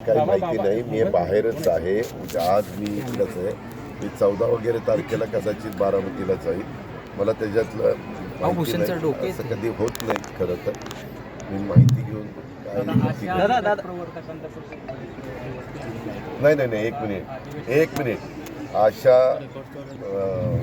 काही माहिती नाही. मी बाहेरच आहे. म्हणजे आज मी इकडंच आहे. मी चौदा वगैरे तारखेला कदाचित बारामतीला जाईल. मला त्याच्यातलं माहिती नाही. असं कधी होत नाही खरं तर. मी माहिती घेऊन काय नाही नाही नाही. एक मिनिट. एक मिनिट. आशा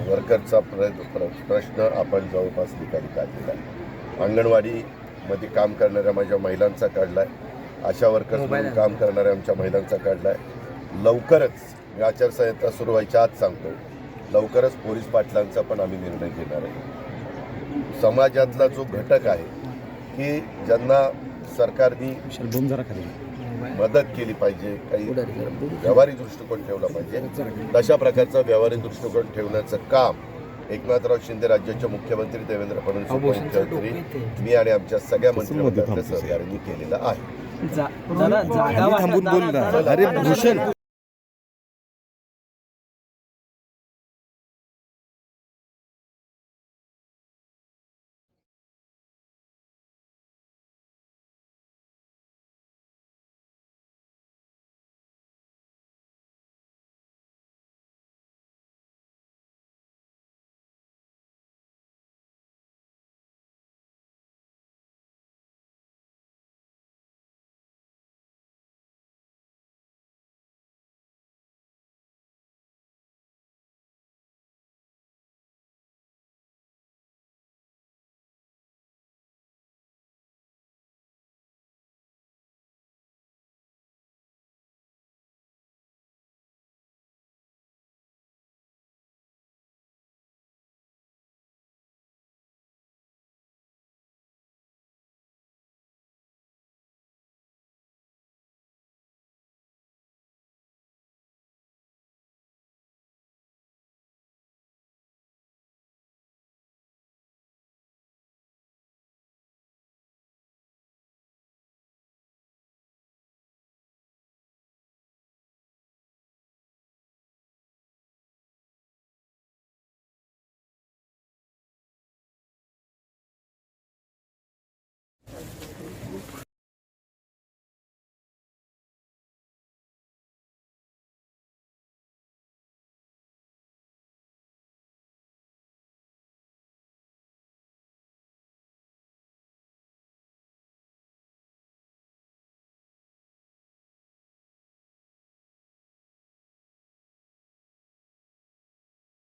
वर्करचा प्र प्र- प्रश्न आपण जवळपास निकाली काढलेला आहे. अंगणवाडीमध्ये काम करणाऱ्या माझ्या महिलांचा काढला आहे आशा वर्कर्स म्हणून काम करणाऱ्या आमच्या महिलांचा काढला आहे लवकरच मी आचारसंहिता सुरू व्हायच्या आत सांगतो. लवकरच पोलीस पाटलांचा पण आम्ही निर्णय घेणार आहे. समाजातला जो घटक आहे की ज्यांना सरकारने मदत केली पाहिजे काही व्यावहारिक दृष्टिकोन ठेवला पाहिजे तशा प्रकारचा व्यावहारिक दृष्टिकोन ठेवण्याचं काम एकनाथराव शिंदे राज्याचे मुख्यमंत्री देवेंद्र फडणवीस उपमुख्यमंत्री मी आणि आमच्या सगळ्या मंत्रिमंडळाच्या सहकार्यांनी केलेलं आहे. जा- दादा जागा थांबून बोल ना. अरे भूषण